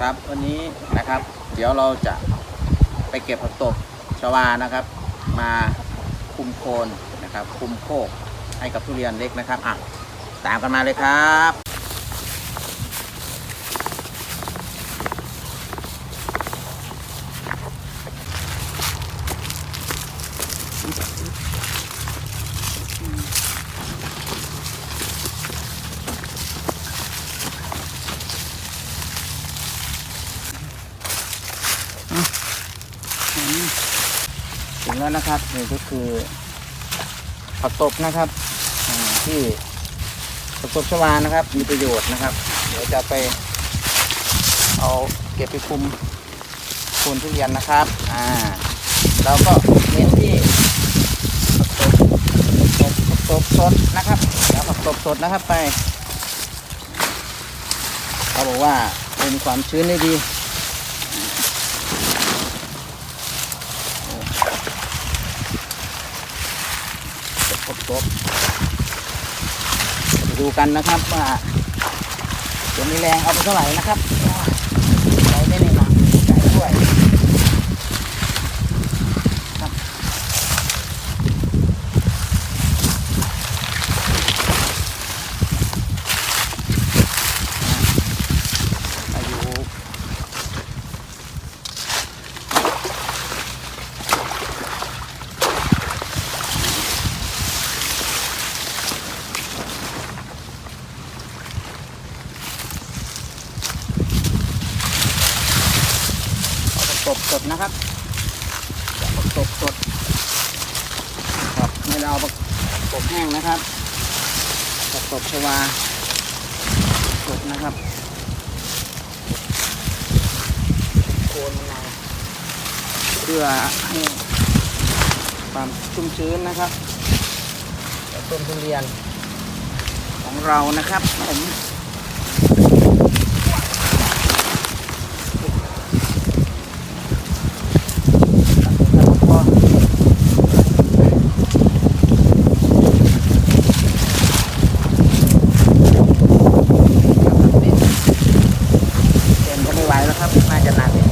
ครับวันนี้นะครับ เดี๋ยวเราจะไปเก็บผักตบชวานะครับ มาคุมโคนนะครับ คุมโคกให้กับทุเรียนเล็กนะครับอะตามกันมาเลยครับถึงแล้ว นะครับนี่ก็คือผักตบนะครับที่ผักตบชวานะครับ มีประโยชน์นะครับ เดี๋ยวจะไปเอาเก็บไปคุมโคนทุเรียนนะครับอ่าเราก็เน้นที่ผักตบผักตบสดนะครับแล้วผักตบสดนะครับไปเขาบอกว่าเป็นความชื้นได้ดี ครบดูกันนะครับว่าจะมีแรงเอาไปเท่าไหร่นะครับใช้ได้ในหนังใจด้วยครับอายุ เอาผักต บสดนะครับผักตบสดครับไม่ได้เอาผักตบแห้งนะครับผักตบชวาสดนะครับโคนมันหน่อยเพื่อให้ความชุ่มชื้นนะครับกับต้นทุเรียนของเรานะครับผม เต็มก็ไม่ไหวแล้วครับ น่าจะหนักอะ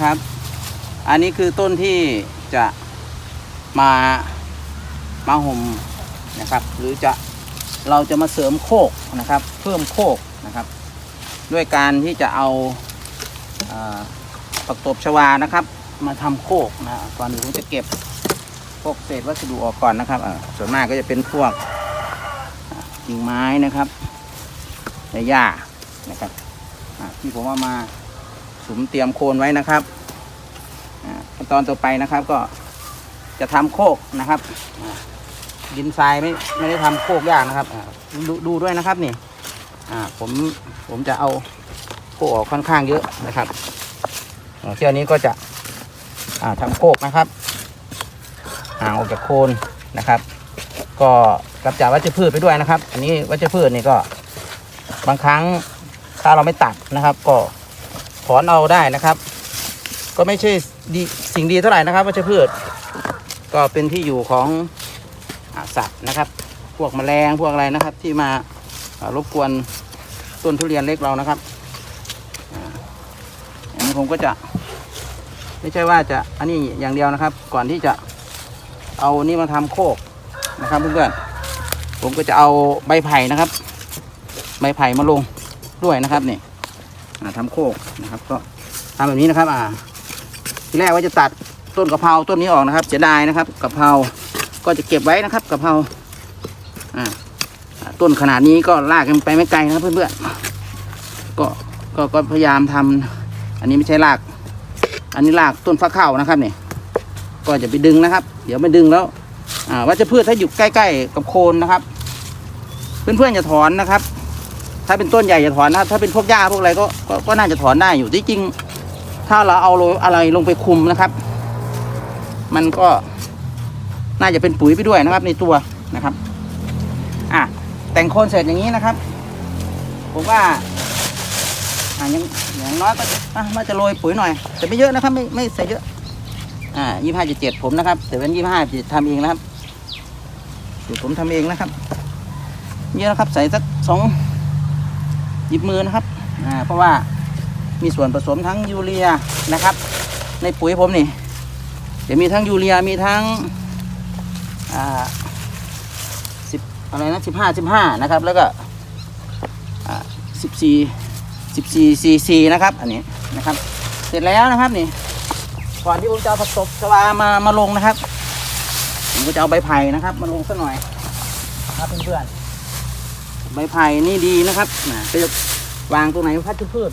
นะครับ อันนี้คือต้นที่จะมามาห่มนะครับ หรือจะเราจะมาเสริมโคกนะครับ เพิ่มโคกนะครับ ด้วยการที่จะเอาผักตบชวานะครับ มาทำโคกนะก่อนอื่นผมจะเก็บพวกเศษวัสดุออกก่อนนะครับส่วนมากก็จะเป็นพวกกิ่งไม้นะครับและหญ้านะครับที่ผมเอามา สุมเตรียมโคนไว้นะครับขั้นตอนต่อไปนะครับก็จะทำโคกนะครับดินทรายไม่ไม่ได้ทำโคกยากนะครับดูดูด้วยนะครับนี่ผมผมจะเอาโคกออกค่อนข้างเยอะนะครับเที่ยวนี้ก็จะอ่าทำโคกนะครับห่างออกจากโคนนะครับ ก็กำจัดวัชพืชไปด้วยนะครับ อันนี้วัชพืชนี่ก็บางครั้งถ้าเราไม่ตัดนะครับ ก็ อนเอาได้นะครับ ก็ไม่ใช่ดีสิ่งดีเท่าไหร่นะครับวัชพืช ก็เป็นที่อยู่ของอสัตว์นะครับ พวกแมลงพวกอะไรนะครับ ที่มารบกวนต้นทุเรียนเล็กเรานะครับอันนี้ผมก็จะไม่ใช่ว่าจะอันนี้อย่างเดียวนะครับ ก่อนที่จะเอานี่มาทำโคกนะครับเพื่อนๆผมก็จะเอาใบไผ่นะครับ ใบไผ่มาลงด้วยนะครับนี่่าทำโคกนะครับ ก็ทำแบบนี้นะครับ อ่า ทีแรกว่าจะตัดต้นกะเพราต้นนี้ออกนะครับเสียดายนะครับกะเพราก็จะเก็บไว้นะครับกะเพราอ่าต้นขนาดนี้ก็ลากกันไปไม่ไกลนะครับ เพื่อนๆก็ก็ก็พยายามทำอันนี้ไม่ใช่ราก อันนี้รากต้นฟักข้าวนะครับเนี่ยก็จะไปดึงนะครับ เดี๋ยวไม่ดึงแล้ว อ่าวัชพืชถ้าอยู่ใกล้ ๆ กับโคนนะครับ เพื่อนๆจะถอนนะครับ ถ้าเป็นต้นใหญ่จะถอนนะครับถ้าเป็นพวกหญ้าพวกอะไรก็ก็ก็น่าจะถอนได้อยู่ที่จริง ถ้าเราเอาโรยอะไรลงไปคุมนะครับ มันก็น่าจะเป็นปุ๋ยไปด้วยนะครับ ในตัวนะครับ อะแต่งโคนเสร็จอย่างนี้นะครับ ผมว่าอ่ายังอย่างน้อยก็อะมาจะโรยปุ๋ยหน่อยแต่ไม่เยอะนะครับ ไม่ไม่ใส่เยอะ อ่ายี่ห้าจุดเจ็ดผมนะครับแต่เป็นยี่ห้าจุดทำเองนะครับสูตรผมทำเองนะครับ เยอะนะครับ ใส่สักสอง หยิบมือนะครับอ่าเพราะว่ามีส่วนผสมทั้งยูเรียนะครับ ในปุ๋ยผมนี่เดี๋ยวมีทั้งยูเรียมีทั้งอ่าสิบอะไรนะสิบห้าสิบห้านะครับ แล้วก็อ่าสิบสี่สิบสี่ซีซีนะครับ อันนี้นะครับ เสร็จแล้วนะครับนี่ก่อนที่ผมจะผักตบชวามามาลงนะครับผมก็จะเอาใบไผ่นะครับ มาลงสักหน่อยครับเพื่อนๆ ใบไผ่นี่ดีนะครับนะไปวางตรงไหนพัชพืช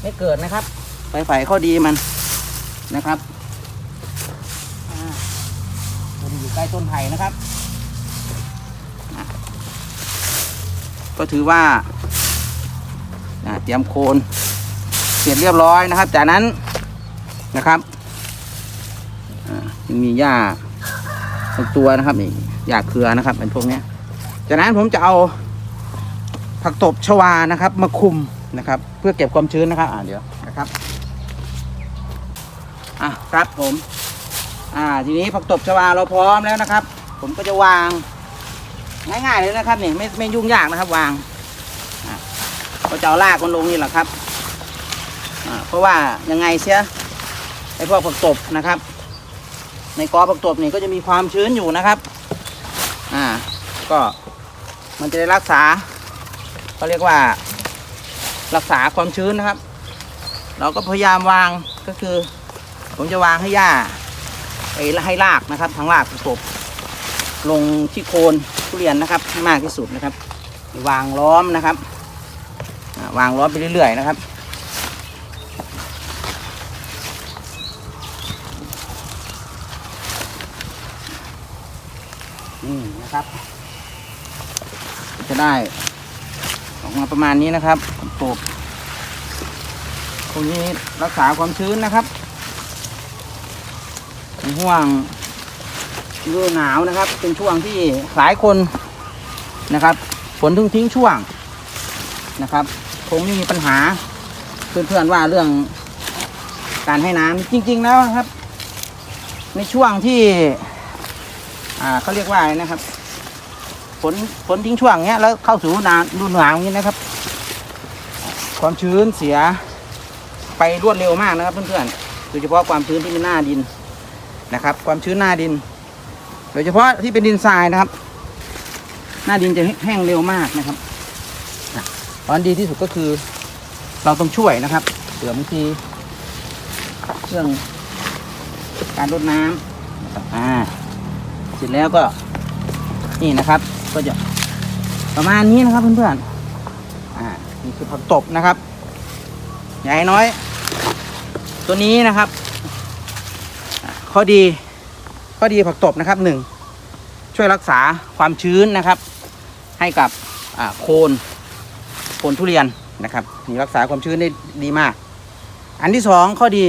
ไม่เกิดนะครับ ใบไผ่ข้อดีมันนะครับอ่าผมอยู่ใกล้ต้นไผ่นะครับ ก็ถือว่าเตรียมโคนเสร็จเรียบร้อยนะครับ จากนั้นนะครับยังมีหญ้าตัวนะครับนี่หญ้าเครือนะครับเป็นพวกนี้ จากนั้นผมจะเอาผักตบชวานะครับ มาคุมนะครับ เพื่อเก็บความชื้นนะครับ อ่าเดี๋ยวนะครับอะครับผม อ่าทีนี้ผักตบชวาเราพร้อมแล้วนะครับ ผมก็จะวางง่ายๆเลยนะครับนี่ไม่ไม่ยุ่งยากนะครับ วางอะก็จะเอารากมันลงนี่แหละครับอ่าเพราะว่ายังไงเสียไอพวกผักตบนะครับ ในกอผักตบนี่ก็จะมีความชื้นอยู่นะครับ อ่าก็ มันจะได้รักษาเขาเรียกว่า รักษาความชื้นนะครับ เราก็พยายามวางก็คือ ผมจะวางให้หญ้าไอ้ให้รากนะครับทั้งรากผักตบลงที่โคนทุเรียนนะครับให้มากที่สุดนะครับ วางล้อมนะครับวางล้อมไปเรื่อยๆนะครับนี่นะครับ จะได้ ออกมาประมาณนี้นะครับปลูกตรงนี้รักษาความชื้นนะครับห่วงฤดูหนาวนะครับ เป็นช่วงที่หลายคนนะครับฝนถึงทิ้งช่วงนะครับคงไม่มีปัญหาเพื่อนๆว่าเรื่องการให้น้ำจริง ๆ แล้วนะครับ ในช่วงที่เขาเรียกว่านะครับ ฝนฝนทิ้งช่วงเงี้ยแล้วเข้าสู่นาวฤดูหนาวอย่างนี้นะครับ ความชื้นเสียไปรวดเร็วมากนะครับ เพื่อนๆ โดยเฉพาะความชื้นที่เป็นหน้าดินนะครับ ความชื้นหน้าดิน โดยเฉพาะที่เป็นดินทรายนะครับ หน้าดินจะแห้งเร็วมากนะครับตอนดีที่สุดก็คือเราต้องช่วยนะครับเผื่อบางทีเรื่องการรดน้ำอ่าเสร็จแล้วก็นี่นะครับ ก็จะประมาณนี้นะครับเพื่อนๆอ่านี่คือผักตบนะครับ ใหญ่น้อย ตัวนี้นะครับ ข้อดีข้อดีผักตบนะครับหนึ่งช่วยรักษาความชื้นนะครับ ให้กับโคนโคนทุเรียนนะครับนี่รักษาความชื้นได้ดีมาก อันที่สองข้อดี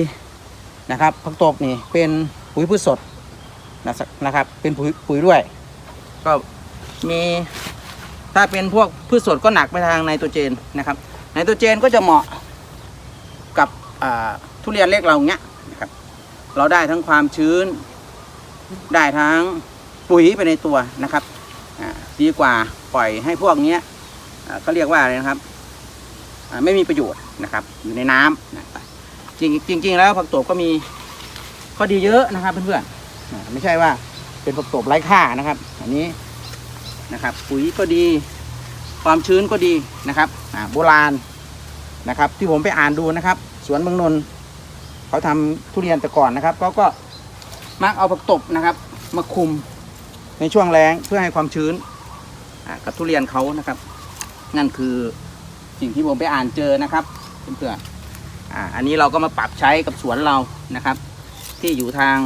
นะครับผักตบนี่เป็นปุ๋ยพืชสดนะครับ เป็นปุ๋ยปุ๋ยด้วย ก็ มีถ้าเป็นพวกพืชสดก็หนักไปทางไนโตรเจนนะครับไนโตรเจนก็จะเหมาะกับทุเรียนเล็กเราเนี้ยนะครับเราได้ทั้งความชื้น ได้ทั้งปุ๋ยไปในตัวนะครับดีกว่าปล่อยให้พวกเนี้ยอ่าก็เรียกว่าอะไรนะครับไม่มีประโยชน์นะครับอยู่ในน้ำนะจริงจริง ๆ แล้วผักตบก็มีข้อดีเยอะนะครับเพื่อนๆอ่าไม่ใช่ว่าเป็นผักตบไร้ค่านะครับ อันนี้ นะครับ ปุ๋ยก็ดี ความชื้นก็ดีนะครับโบราณนะครับ ที่ผมไปอ่านดูนะครับ สวนเมืองนนท์เขาทำทุเรียนแต่ก่อนนะครับเขาก็มักเอาผักตบนะครับ มาคุมในช่วงแล้งเพื่อให้ความชื้นกับทุเรียนเขานะครับ นั่นคือสิ่งที่ผมไปอ่านเจอนะครับเพื่อนๆออันนี้เราก็มาปรับใช้กับสวนเรานะครับ ที่อยู่ทาง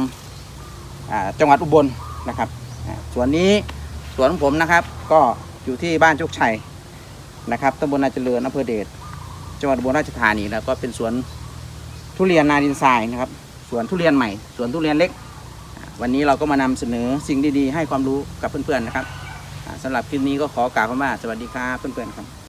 จังหวัดอุบลนะครับสวนนี้ สวนของผมนะครับ ก็อยู่ที่บ้านโชคชัยนะครับตำบลนาเจริญอำเภอเดชจังหวัดบุรีราชธานีแล้วก็เป็นสวนทุเรียนนาดินทรายนะครับสวนทุเรียนใหม่สวนทุเรียนเล็ก วันนี้เราก็มานำเสนอสิ่งดีๆ ให้ความรู้กับเพื่อนๆนะครับอ่าสำหรับคลิปนี้ก็ขอกล่าวคำว่าสวัสดีครับเพื่อนๆครับ